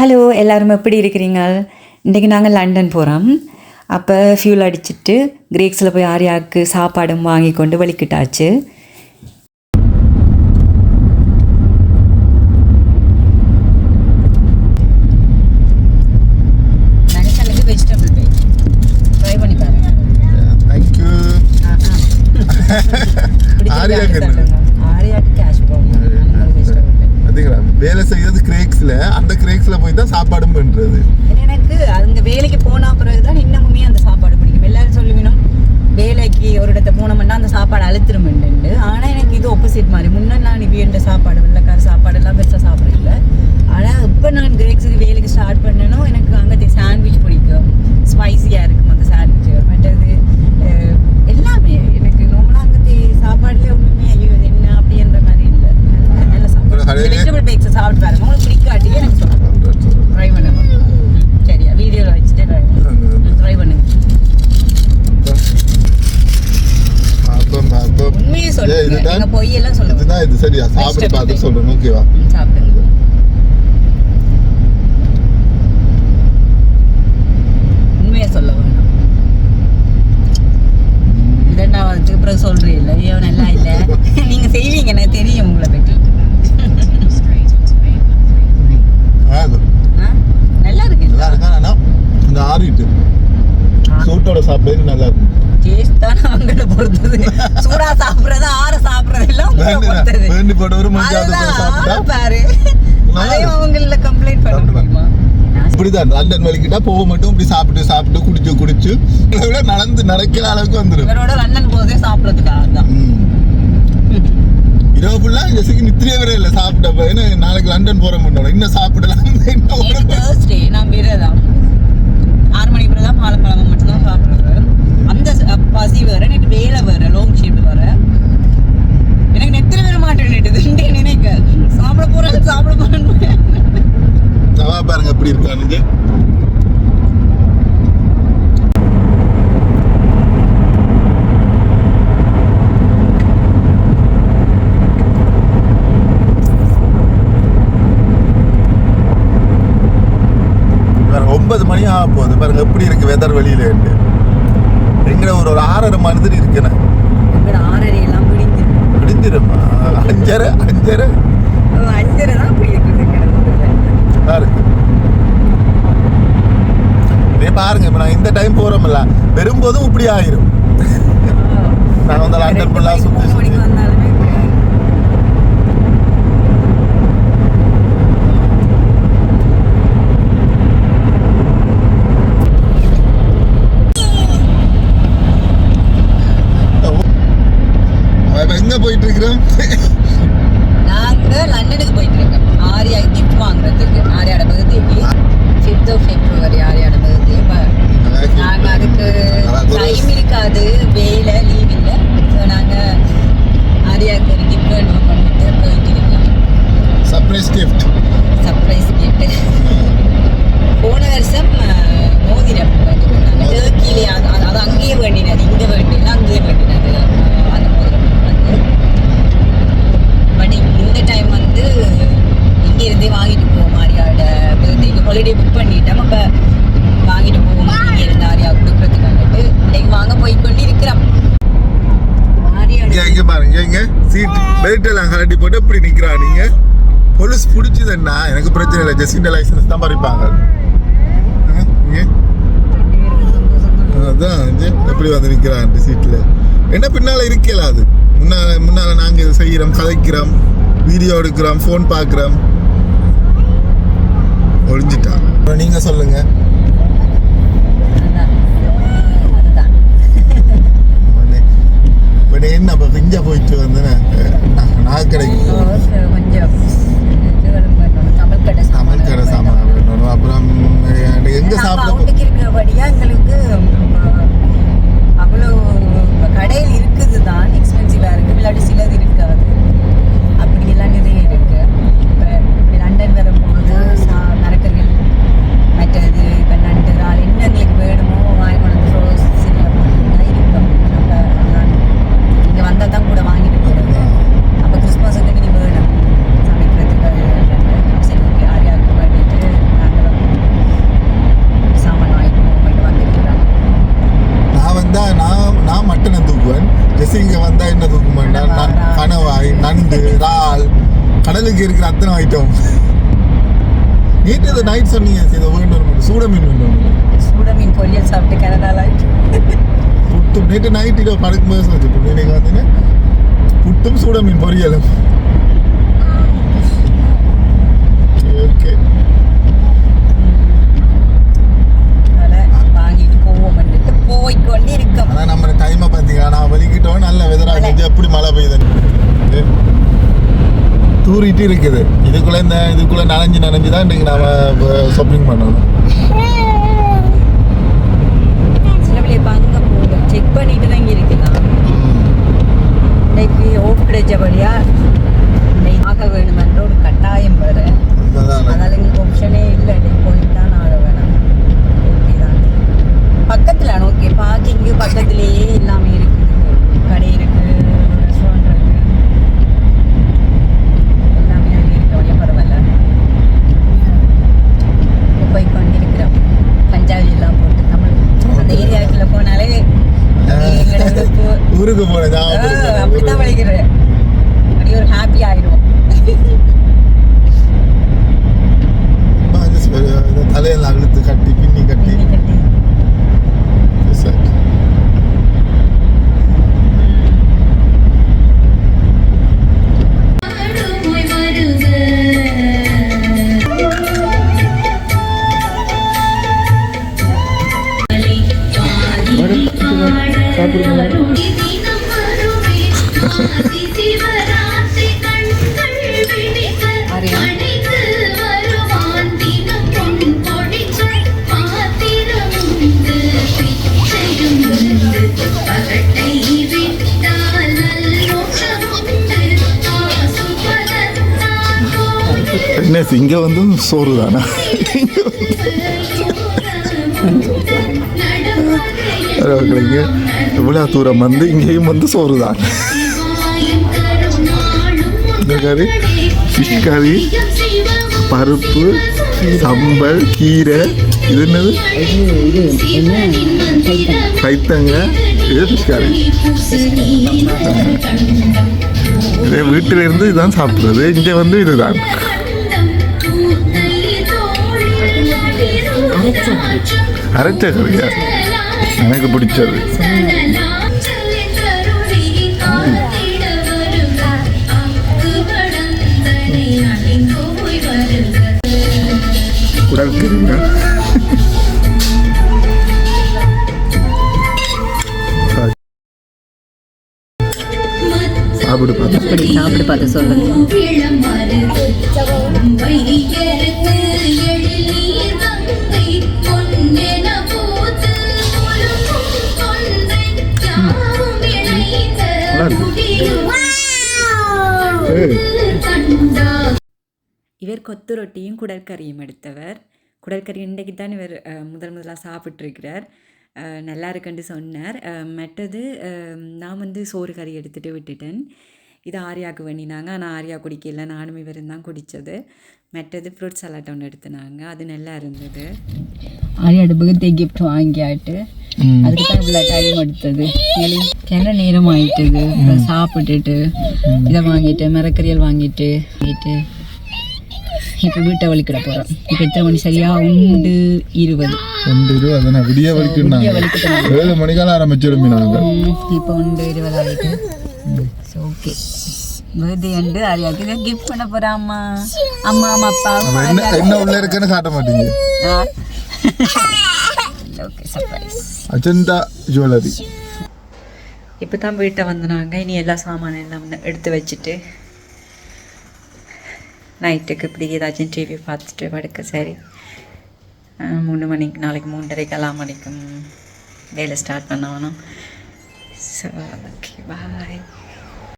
Hello எல்லாரும் எப்படி இருக்கிறீங்க இன்றைக்கி நாங்கள் லண்டன் போகிறோம் அப்போ ஃபியூல் அடிச்சிட்டு கிரேக்ஸில் போய் ஆரியாவுக்கு சாப்பாடும் வாங்கி கொண்டு வலிக்கிட்டாச்சு மனுஷனுக்கு வேலை செய்யறது கிரேக்ஸ்ல அந்த கிரேக்ஸ்ல போய் தான் சாப்பாடும் பண்றது. எனக்கு அங்க வேலைக்கு போன பிறகுதான் இன்னமுமே அந்த சாப்பாடு பிடிக்கும். எல்லாரும் சொல்லுவினும் வேலைக்கு ஒரு இடத்த போனோம்னா அந்த சாப்பாடு அழுத்திரும் ஆனா எனக்கு இது ஒப்போசிட் மாதிரி. முன்ன நான் இவ்வியண்ட சாப்பாடு வெள்ளைக்கார சாப்பாடு எல்லாம் பெருசாக சாப்பிடல. ஆனா இப்போ நான் கிரேக்ஸுக்கு வேலைக்கு ஸ்டார்ட் பண்ணனும். எனக்கு அங்கே சாண்ட்விச் பிடிக்கும். ஸ்பைசியாக இருக்கும் அந்த சாண்ட்விச் மற்றது அஹ், எல்லாமே எனக்கு நார்மலாக அங்கே சாப்பாடுல ஒன்றுமே ஐயோ இது என்ன அப்படின்ற மாதிரி இல்லை நல்ல நல்ல ஒரு சாப்பாடு கடையில- வெஜிடபிள் பேக்ஸை சாப்பிட்டு பாருங்க உங்களுக்கு பிடிக்காட்டி எனக்கு சொல்லுங்க ட்ரை பண்ணுங்க ம், சரியா வீடியோவில் வச்சுட்டு ட்ரை பண்ணுங்க பாப்போம் பாப்போம் உண்மையை ஏய், சொல்லுங்க இதுதான் எங்க பொய்யெல்லாம் சொல்லுங்க இதுதான் இது சரியா சாப்பிட்டு. சொல்றேன் ஓகேவா சாப்பிடுங்க உண்மையை சொல்ல வேணும் இரண்டாவதுக்கு பிறகு சொல்றீல்ல ஐயோ நல்லா இல்லை நீங்க செய்வீங்க எனக்கு தெரியும் உங்களை பற்றி? நல்லா இருக்கு நல்லா இருக்கா இந்த ஆறிட்டு சூட்டோட சாப்பிடுறது நல்லா இருக்கும் தான் அவங்கள பொறுத்தது. சூடா சாப்பிடுறது ஆற சாப்பிடுறது எல்லாம் பொறுத்தது. வேண்டி பாரு. அதையும். அவங்கள கம்ப்ளைண்ட் பண்ண முடியுமா? இப்படிதான் லண்டன் வலிக்கிட்டா போக மட்டும். இப்படி சாப்பிட்டு சாப்பிட்டு குடிச்சு குடிச்சு. இதை நடந்து நடக்கிற அளவுக்கு வந்துடும் இவரோட லண்டன் போதே சாப்பிடறதுக்காக தான். இரவு ஃபுல்லா ஜெசிக்கு நித்திரியே வர இல்லை சாப்பிட்டப்ப. ஏன்னா நாளைக்கு லண்டன் போற முடியும் இன்னும் சாப்பிடலாம்? இன்னும் நான் ஆறு மணிக்கு பிறகு தான் பாலம் பழம் மட்டும்தான் சாப்பிடுறது அந்த ச- பசி வேற நேற்று வேலை வேற லாங் ஷிஃப்ட் வேற எனக்கு நெத்திரி வர மாட்டேன் நினைக்க சாப்பிட போறேன் சாப்பிட போறேன் தவா பாருங்க எப்படி இருக்கானுங்க ஒன்பது மணி ஆக போகுது. பாருங்க எப்படி இருக்கு வெதர் வெளியில எங்கட ஒரு ஒரு ஆறரை எல்லாம் பிடிஞ்சிருக்கு விடிஞ்சிருமா அஞ்சரை அஞ்சரை தான் இப்படி இருக்குது எங்கட ஊர்ல. நல்லா இருக்கு இதே பாருங்க இப்ப நான் இந்த டைம் போகிறோம்ல வரும்போதும் இப்படி ஆயிரும். நான் வந்து லண்டன் ரெண்டு ஃபுல்லா இருக்காது வேலை லீவ் இல்லை. ஸோ நாங்க ஆரியாவுக்கு ஒரு கிஃப்ட் வேணும் பண்ணிட்டு போயிட்டு இருக்கோம் சர்ப்ரைஸ் கிஃப்ட் சர்ப்ரைஸ் கிஃப்ட் போன வருஷம் மோதிரம் நாங்கள் டர்க்கிலே அது அது- அது அங்கேயே வேண்டினது இங்கே வேண்டினது. அங்கேயே வேண்டினது அஹ், அந்த மோதிரம் வந்து பட் இந்த டைம் வந்து இங்கே இருந்தே வாங்கிட்டு போவோம் ஆரியாவோட பர்த்டேக்கு ஹாலிடே புக் பண்ணிட்டோம் அப்போ வாங்கிட்டு போவோம் இங்கே இருந்து ஆரியா கொடுக்குறதுக்காகட்டு இன்னைக்கு வாங்க போய் கொண்டு இருக்கிறோம் இங்க ஆரியாவோட இங்க பாருங்க இங்க சீட் பெல்ட் போட்டு இப்படி நிற்கிறா நீங்கள் போலீஸ் பிடிச்சதுன்னா எனக்கு பிரச்சனை இல்லை. ஜெசிண்ட லைசன்ஸ் தான் பறிப்பாங்க. அதான் எப்படி வந்து நிக்கிறான் சீட்டில் என்ன பின்னால் இருக்கல அது? முன்னால் முன்னால் நாங்கள் இதை செய்கிறோம் கதைக்கிறோம் வீடியோ எடுக்கிறோம் ஃபோன் பார்க்குறோம். ஒழிஞ்சிட்டான் அப்புறம் சொல்லுங்கள் சொல்லுங்க அதுதான் அதுதான் என்ன இப்போ பிஞ்ச போயிட்டு வந்து நான் கிடைக்கும் கொஞ்சம் தமிழ் கடை சாமான் அப்புறம் கடைசி வந்தா என்ன தூக்க மாட்டேன் கணவாய் நண்டு இறால். கடலுக்கு இருக்கிற அத்தனை ஐட்டம் நேற்று நைட் சொன்னீங்க இதை வேணும் சூட மீன் வேணும் சூட பொரியல் சாப்பிட்டு கனடால புட்டும். நேற்று நைட் இதோ படுக்கும் போது சொல்லிட்டு இன்னைக்கு வந்தீங்கன்னா புட்டும் சூட பொரியலும். ஓகே. போய் கொண்டிருக்க ஆனால் நம்ம டைமை பார்த்தீங்கன்னா நான் வலிக்கிட்டோம். நல்ல வெதராக இருந்துச்சு. எப்படி மழை பெய்யுது. தூரிட்டு இருக்குது. இதுக்குள்ள இந்த இதுக்குள்ள நனைஞ்சு நனைஞ்சு தான் இன்னைக்கு நாம ஷாப்பிங் பண்ணணும். செக் பண்ணிட்டு தான் இங்கே இருக்கலாம் இன்னைக்கு கிடைச்சபடியா இன்னைக்கு ஆக வேணுமென்ற ஒரு கட்டாயம் வேறு. அதனால எங்களுக்கு ஆப்ஷனே இல்லை. இன்னைக்கு போயிட்டு தான் ஆக வேணும் ஓகே தான் பக்கத்தில் ஓகே பார்க்கிங்கு பக்கத்துலேயே எல்லாமே இருக்குது கடை இருக்குது ரெஸ்டாரண்ட் இருக்குது எல்லாமே அங்கே இருக்கக்கூடிய பரவாயில்ல போய் கொண்டிருக்கிறோம் பஞ்சாபி எல்லாம் போட்டு தமிழ் அந்த ஏரியாவுக்குள்ள போனாலே எங்களோட உடுப்பு ஊருக்கு போன ஆ, ஞாபகம் அப்படிதான் வலிக்கிறேன் அப்படியே ஒரு ஹாப்பி ஆயிடுவோம். தலையெல்லாம் அழுத்து கட்டி. பின்னி கட்டி. இங்கே வந்து சோறு இங்கே இங்க இவ்வளோ தூரம் வந்து இங்கேயும் வந்து சோறு தான். இந்த கறி ஃபிஷ் கறி பருப்பு சம்பல் கீரை இது என்னது? கைத்தங்க இது ஃபிஷ் கறி. இதே வீட்டிலிருந்து இதுதான் சாப்பிட்றது இங்கே வந்து இதுதான். அரைச்ச கறியா எனக்கு பிடிச்சது கறியா சாப்பிடு பார்த்து சாப்பிட்டு பார்த்து சொல்லுங்க இவர் கொத்து ரொட்டியும் குடற்கறியும் எடுத்தவர். குடற்கறி இன்றைக்கு தான் இவர் முதல் முதலாக சாப்பிட்ருக்கிறார் நல்லா இருக்குன்னு சொன்னார். மற்றது நான் வந்து சோறு கறி எடுத்துகிட்டு விட்டுட்டேன். இது ஆரியாவுக்கு வேண்டினாங்க. ஆனால் ஆரியா குடிக்கல. நானும் இவரும் தான் குடித்தது மற்றது ஃப்ரூட் சலாட் ஒன்று எடுத்துனாங்க. அது நல்லா இருந்தது. ஆரியோட பர்த்டே கிஃப்ட் வாங்கியாட்டு. அதுக்கு தான் இவ்வளோ டைம் எடுத்தது. கிண நேரம் ஆயிட்டுது சாப்பிட்டுட்டு இதை வாங்கிட்டு மரக்கறியல் வாங்கிட்டு வாங்கிட்டு இப்போ வீட்டை வலிக்கிட போகிறோம் இப்போ எத்தனை மணி சரியா? உண்டு இருபது. ரெண்டு ரூபா தானே விடிய விடிய ஏழு மணிக்கெல்லாம் ஆரம்பிச்சிடும் இப்போ உண்டு இருபது ஆகிட்டு ஓகே பர்த்டே உண்டு ஆரியாவுக்கு இதை கிஃப்ட் பண்ண போகிறேன் அம்மா. அம்மா அம்மா அப்பா நம்ம என்ன என்ன உள்ள இருக்குன்னு காட்ட மாட்டீங்க. Okay surprise Ajantha jewellery. இப்போ தான் வீட்டை வந்தனாங்க. இனி எல்லா சாமானும் எல்லாம் எடுத்து வச்சுட்டு நைட்டுக்கு இப்படி ஏதாச்சும் டிவி பார்த்துட்டு படுக்க சரி. மூணு மணிக்கு நாளைக்கு மூன்றரைக்கு எல்லாம் மணிக்கும் வேலை ஸ்டார்ட் பண்ண வேணும் ஸோ ஓகே பாய்